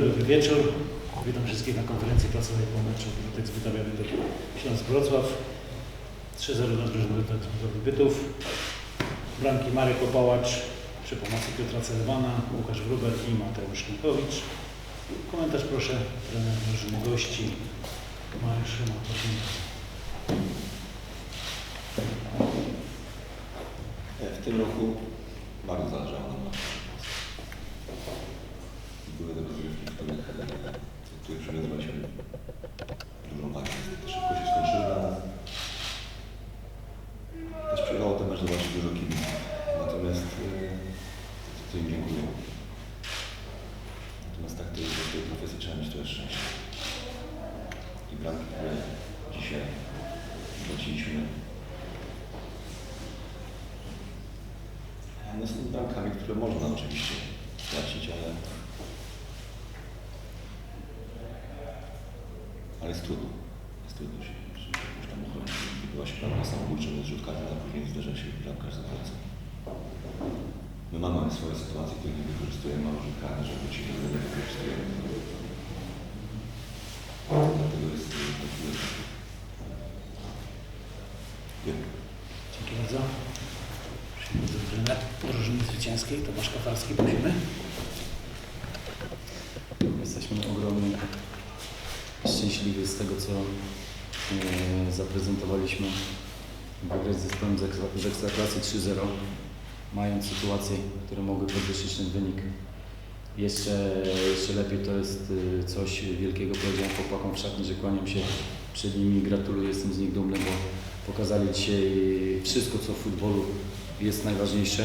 dobry, dobry wieczór. Witam wszystkich na konferencji prasowej po meczu Tekst Wytawiany do Śląsk Wrocław. 3-0 dla drużyny Bytów. Bramki Marek Opałacz przy pomocy Piotra Celwana, Łukasz Wróbel i Mateusz Nikowicz. Komentarz proszę trener drużyny gości. Mariusz Szyma, prosimy. W tym roku bardzo zależało nam na Były te rozgrywki, w których, e, w których przywiązywaliśmy dużą wagę. Niestety Szybko się skończyły dla nas. Też przyjechało ten mecz zobaczyć dużo kibiców. Natomiast e, im dziękuję. Natomiast tak tej, tej profesji trzeba mieć też szczęście. I bramki, które dzisiaj wróciliśmy, No z tymi bramkami, które można oczywiście stracić, ale, ale jest trudno. Jest trudno się, że już tam ochronić. Była się bramka samobójcza, jest rzut karny, a później zdarza się bramkarz zawraca. My mamy swoje sytuacje, które nie wykorzystujemy, mamy rzut karny, że ale nie wykorzystujemy. Dlatego jest dlatego jest tak. Dziękuję. Dzięki bardzo. Prosimy bardzo trener drużyny zwycięskiej Tomasz Kafarski, prosimy. Jesteśmy ogromnie szczęśliwi z tego, co e, zaprezentowaliśmy. Wygrać z zespołem z Ekstraklasy 3-0, mając sytuacje, które mogły podwyższyć ten wynik. Jeszcze, jeszcze lepiej to jest e, coś wielkiego. Powiedziałem chłopakom w szatni, że kłaniam się przed nimi, gratuluję, jestem z nich dumny, bo pokazali dzisiaj wszystko, co w futbolu jest najważniejsze.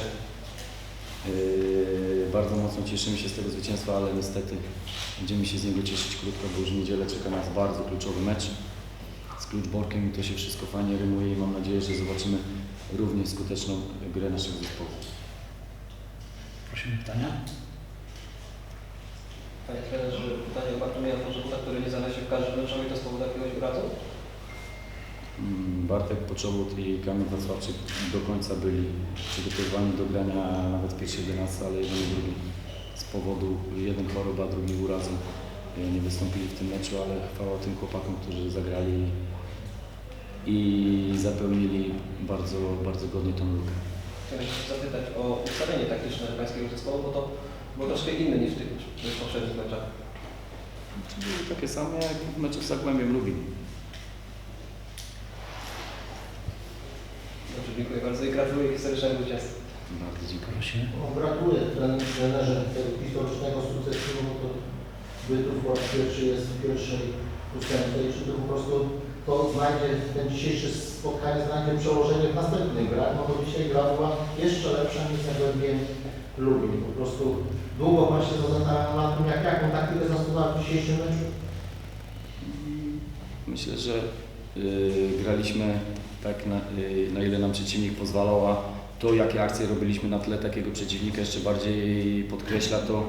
Yy, Bardzo mocno cieszymy się z tego zwycięstwa, ale niestety będziemy się z niego cieszyć krótko, bo już w niedzielę czeka nas bardzo kluczowy mecz z Kluczborkiem i to się wszystko fajnie rymuje i mam nadzieję, że zobaczymy równie skuteczną grę naszego zespołu. Prosimy pytania. Panie trenerze, pytanie o Bartłomieja Porzuta, który nie znalazł się w każdym meczowi, to z powodu jakiegoś urazu? Mm, Bartek Poczobut i Kamil Wacławczyk do końca byli przygotowani do grania nawet w pierwszej 11, ale jeden i drugi z powodu jeden choroba, drugi urazu e, nie wystąpili w tym meczu, ale chwała tym chłopakom, którzy zagrali i zapełnili bardzo, bardzo godnie tą lukę. Chciałem się zapytać o ustawienie taktyczne pańskiego zespołu, bo to było troszkę inne niż w tych poprzednich meczach. Były takie same jak w meczu z Zagłębiem Lubin. Dobrze, dziękuję bardzo i gratuluję historycznego zwycięstwa. Bardzo dziękuję. Prosimy. No, gratuluję trener- trenerze tego historycznego sukcesu, bo to Raz pierwszy jest w pierwszej ustępce i czy to po prostu to znajdzie, ten dzisiejsze spotkanie znajdzie przełożenie w następnych grach, no bo dzisiaj gra była jeszcze lepsza niż Zagłębiem Lubin. Po prostu długo Pan się zastanawiał nad tym, jak, jaką taktykę zastosował w dzisiejszym meczu. Myślę, że y, graliśmy tak, na, y, na ile nam przeciwnik pozwalał, a to, jakie akcje robiliśmy na tle takiego przeciwnika, jeszcze bardziej podkreśla to,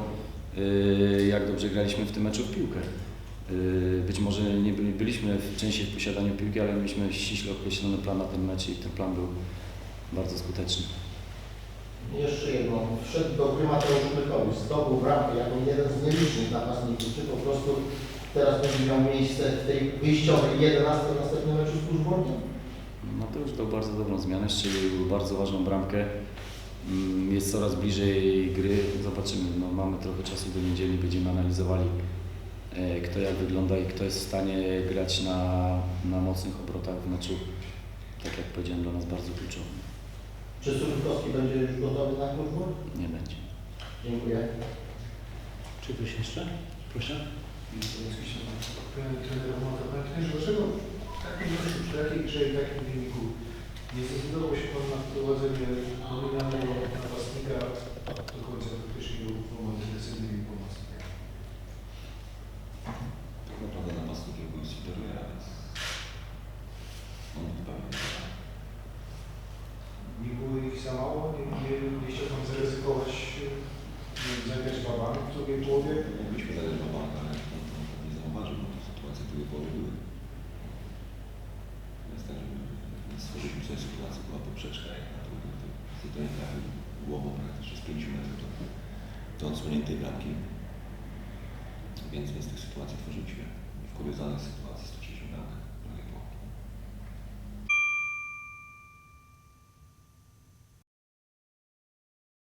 jak dobrze graliśmy w tym meczu w piłkę. Y, być może nie byli, byliśmy w częściej w posiadaniu piłki, ale mieliśmy ściśle określony plan na ten mecz i ten plan był bardzo skuteczny. Jeszcze jedno. Wszedł do gry Mateusz Mykowicz, zdobył bramkę jako jeden z nielicznych napastników. Czy po prostu teraz będzie miał miejsce w tej wyjściowej 11 w następnym meczu z? No to już dał bardzo dobrą zmianę, strzelił bardzo ważną bramkę. Mm, Jest coraz bliżej gry. Zobaczymy. No, mamy trochę czasu do niedzieli, będziemy analizowali e, kto jak wygląda i kto jest w stanie grać na, na mocnych obrotach w meczu. Tak jak powiedziałem, dla nas bardzo kluczowy. Czy Surykowski będzie już gotowy na Kurzbork? Nie będzie. Dziękuję. Czy ktoś jeszcze? Proszę. trener Mata Pamiętaj, dlaczego w takim meczu, przy takiej grze i takim wyniku nie zdecydował się Pan na wprowadzenie nominalnego napastnika do końca faktycznie pomocy decyzyjnej pomocy? Tak naprawdę napastnik był z Widoria, więc on zupełnie Nie było ich za mało? Nie, nie, nie chciał Pan zaryzykować, zagrać babami w drugiej połowie? Mogliśmy zagrać na bank, ale on to nie zauważył, bo to sytuacje były. Jest tak, że my stworzyliśmy sobie sytuację, była poprzeczka i na drugim tutaj trafił głową praktycznie z 5 metrów do, do odsłoniętej bramki. więc z tych sytuacji tworzyliśmy w kuriozalnej